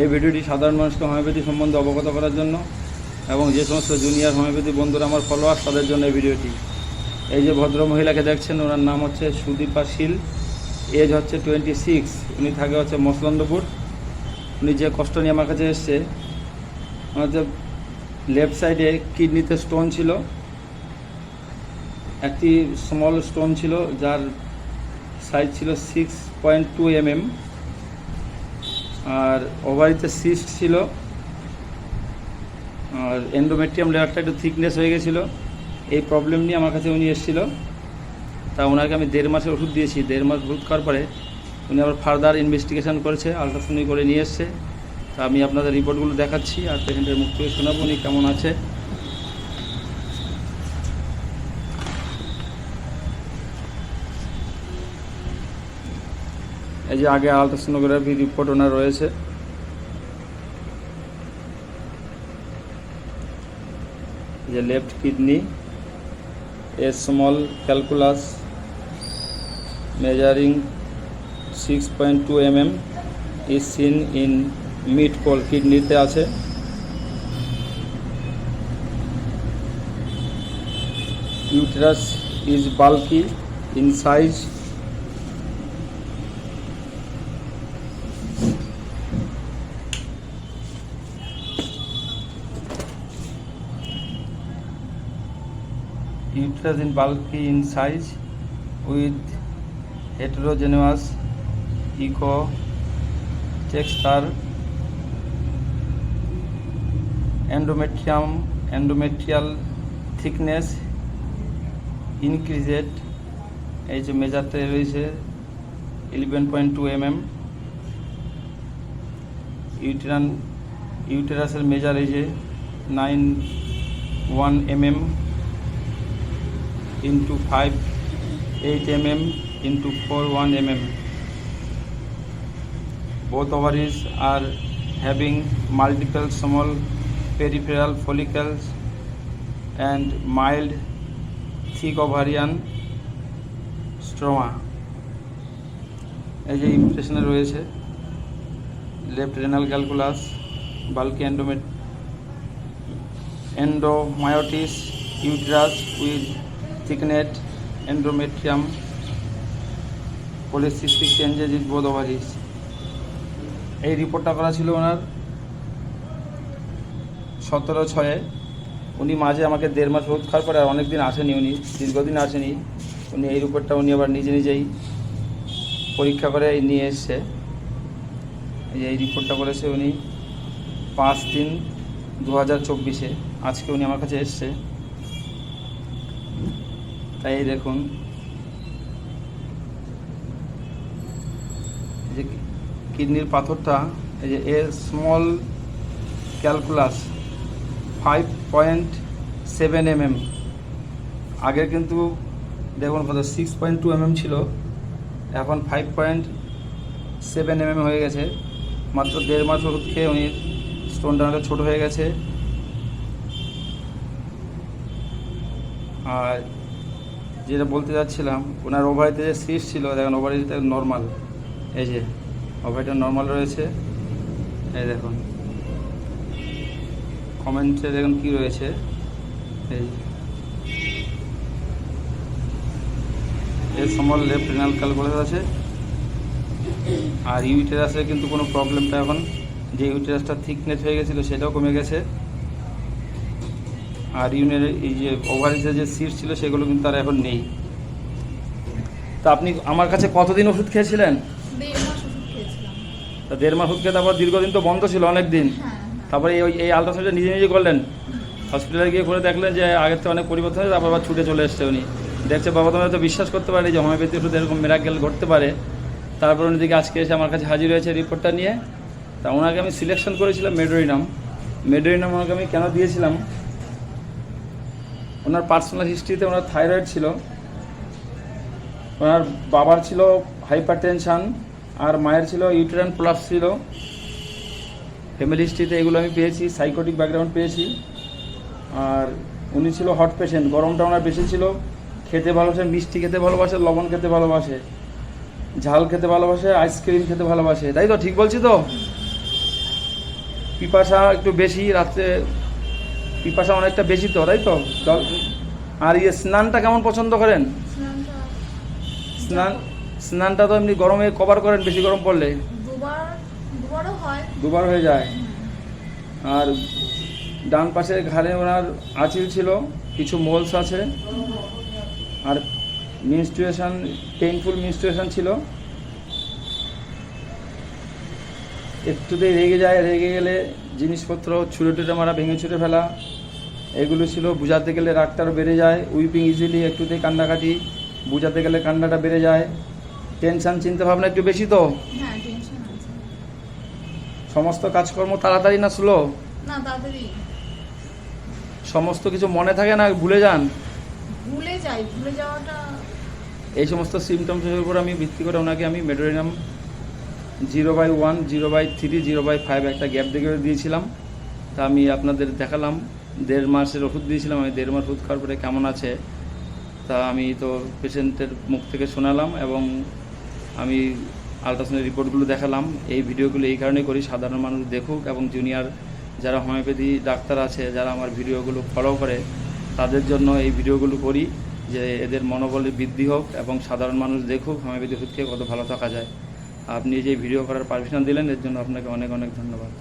এই ভিডিওটি সাধারণ মানুষকে হোমিওপ্যাথি সম্বন্ধে অবগত করার জন্য এবং যে সমস্ত জুনিয়র হোমিওপ্যাথি বন্ধুরা আমার ফলোয়ার তাদের জন্য এই ভিডিওটি। এই যে ভদ্র মহিলাকে দেখছেন, ওনার নাম হচ্ছে সুদীপা শীল। এজ হচ্ছে টোয়েন্টি সিক্স উনি থাকে হচ্ছে মসলন্দপুর। উনি যে কষ্ট নিয়ে আমার কাছে এসছে যে লেফট সাইডে কিডনিতে স্টোন ছিল। একটি স্মল স্টোন ছিল, যার সাইজ ছিল সিক্স পয়েন্ট টু এমএম আর ওভারিতে সিস্ট ছিল। আর এন্ডোমেট্রিয়াম লেয়ারটা একটু থিকনেস হয়ে গেছিল। এই প্রবলেম নিয়ে আমার কাছে উনি এসেছিল। তা ওনাকে আমি দেড় মাসের ওষুধ দিয়েছি। দেড় মাস ওষুধ খাওয়ার পরে উনি আবার ফার্দার ইনভেস্টিগেশন করেছে আলট্রাসাউন্ড করে নিয়ে এসছে। তা আমি আপনাদের রিপোর্টগুলো দেখাচ্ছি আর পেশেন্টের মুখ থেকে শোনাবো উনি কেমন আছে। এই যে আগে আলট্রাসোনোগ্রাফি রিপোর্ট ওনার রয়েছে। যে left kidney a small calculus measuring six point two M M is seen in mid calyx কিডনিতে আছে। Uterus is bulky in size phrase in bulky in size with heterogeneous echo texture endometrium endometrial thickness increased এই যে মেজারতে রয়েছে eleven point two M M uterine ইউটেরাসের measure এই যে nine one M M into 5 8 mm into 4 1 mm both ovaries are having multiple small peripheral follicles and mild thick ovarian stroma এই যে ইমপ্রেশনে রয়েছে লেফট রেনাল ক্যালকুলাস বাল্কি এন্ডোমেট endomyosis uterus with thickened endometrium polycystic changes in both ovaries এই রিপোর্টটা করা ছিল ওনার সতেরো ছয়ে। উনি মাঝে আমাকে দেড় মাস ওষুধ খাওয়ার পরে আর অনেক দিন আসেনি উনি, দীর্ঘদিন আসেনি। উনি এই রিপোর্টটা উনি আবার নিজে নিজেই পরীক্ষা করে নিয়ে এসছে। এই রিপোর্টটা করেছে উনি পাঁচ তিন দু হাজার চব্বিশে। আজকে উনি আমার কাছে এসছে। তাই দেখুন। যে কিডনির পাথরটা, এই যে a small calculus five point seven MM আগে কিন্তু, দেখুন কত সিক্স পয়েন্ট টু এমএম ছিল। এখন ফাইভ পয়েন্ট সেভেন এমএম হয়ে গেছে। মাত্র দেড় মাস ওষুধ খেয়ে উনি স্টোনটা অনেকটা ছোটো হয়ে গেছে। আর যেটা বলতে যাচ্ছিলাম, ওনার ওভারিতে যে সিট ছিল, দেখুন ওভারিতে নর্মাল এই যে ওভারিটা নর্মাল রয়েছে। এই দেখুন। কমেন্টে দেখুন কি রয়েছে। এই এর সমল লেফট রেনাল আছে। আর ইউটেরাসে কিন্তু কোনো প্রবলেমটা এখন, যে ইউটেরাসটা থিকনেস হয়ে গেছিল, সেটাও কমে গেছে। আর ইউনের এই যে ওভারিজের যে সিট ছিল সেগুলো কিন্তু আর এখন নেই। তা আপনি আমার কাছে কতদিন ওষুধ খেয়েছিলেন? দেড় মাস ওষুধ খেয়েছিলাম। তা দেড় মাস ওষুধ খেয়ে তারপর দীর্ঘদিন তো বন্ধ ছিল অনেক দিন হ্যাঁ। তারপরে এই এই আলট্রাসাউন্ডটা নিজে নিজে করলেন? হসপিটালে গিয়ে করে দেখলেন যে আগের থেকে অনেক পরিবর্তন হয়েছে তারপর আবার ছুটে চলে এসছে উনি। দেখছে বাবা তোমার তো বিশ্বাস করতে পারে যে হোমিওপ্যাথি ওষুধ এরকম মেরাকেল ঘটতে পারে। তারপর উনি দিকে আজকে এসে আমার কাছে হাজির হয়েছে রিপোর্টটা নিয়ে। তা ওনাকে আমি সিলেকশন করেছিলাম মেডোরিনাম। মেডোরিনাম ওনাকে আমি কেন দিয়েছিলাম? ওনার পার্সোনাল হিস্ট্রিতে ওনার থাইরয়েড ছিল। ওনার বাবার ছিল হাইপার টেনশান আর মায়ের ছিল ইউটেরান প্লাস ছিল। ফ্যামিলি হিস্ট্রিতে এগুলো আমি পেয়েছি সাইকোটিক ব্যাকগ্রাউন্ড পেয়েছি। আর উনি ছিল হট পেশেন্ট গরমটা ওনার বেশি ছিল। খেতে ভালোবাসে, মিষ্টি খেতে ভালোবাসে, লবণ খেতে ভালোবাসে, ঝাল খেতে ভালোবাসে আইসক্রিম খেতে ভালোবাসে। তাই তো, ঠিক বলছি তো? পিপাসা একটু বেশি, রাত্রে পিপাসা অনেকটা বেশি তো তাই তো? আর ইয়ে স্নানটা কেমন পছন্দ করেন? স্নান স্নানটা তো এমনি গরমে কভার করেন বেশি গরম পড়লে? দুবার হয়ে। যায়। আর ডান পাশের ঘাড়ে ওনার আঁচিল ছিল কিছু মোলস আছে। আর মিনস্ট্রুয়েশন পেইনফুল মিনস্ট্রুয়েশন ছিল। একটুতেই রেগে যায় রেগে গেলে জিনিসপত্র ছুঁড়ে টুটে মারা ভেঙে ছুটে ফেলা। এগুলো ছিল বুঝাতে গেলে রাগটার বেড়ে যায় উইপিং ইজিলি একটুতেই কান্নাকাটি বুঝাতে গেলে কান্নাটা বেড়ে যায়। টেনশন চিন্তা ভাবনা একটু বেশি তো? হ্যাঁ সমস্ত কাজকর্ম তাড়াতাড়ি না স্লো সমস্ত কিছু মনে থাকে না ভুলে যান? ভুলে যাই ভুলে যাওয়াটা এই সমস্ত সিমটমসের উপর আমি ভিত্তি করে ওনাকে আমি medorrhinum zero by one, zero by three, zero by five একটা গ্যাপ দেখে দিয়েছিলাম। তা আমি আপনাদের দেখালাম। দেড় মাসের ওষুধ দিয়েছিলাম। আমি দেড় মাস ওষুধ খাওয়ার পরে কেমন আছে? তা আমি তো পেশেন্টের মুখ থেকে শোনালাম এবং আমি আলট্রাসাউন্ডের রিপোর্টগুলো দেখালাম। এই ভিডিওগুলো এই কারণেই করি। সাধারণ মানুষ দেখুক এবং জুনিয়র যারা হোমিওপ্যাথি ডাক্তার আছে, যারা আমার ভিডিওগুলো ফলো করে, তাদের জন্য এই ভিডিওগুলো করি যে এদের মনোবলের বৃদ্ধি হোক এবং সাধারণ মানুষ দেখুক হোমিওপ্যাথি ওষুধ খেয়ে কত ভালো থাকা যায়। আপনি যে ভিডিও করার পারমিশন দিলেন এর জন্য আপনাকে অনেক অনেক ধন্যবাদ।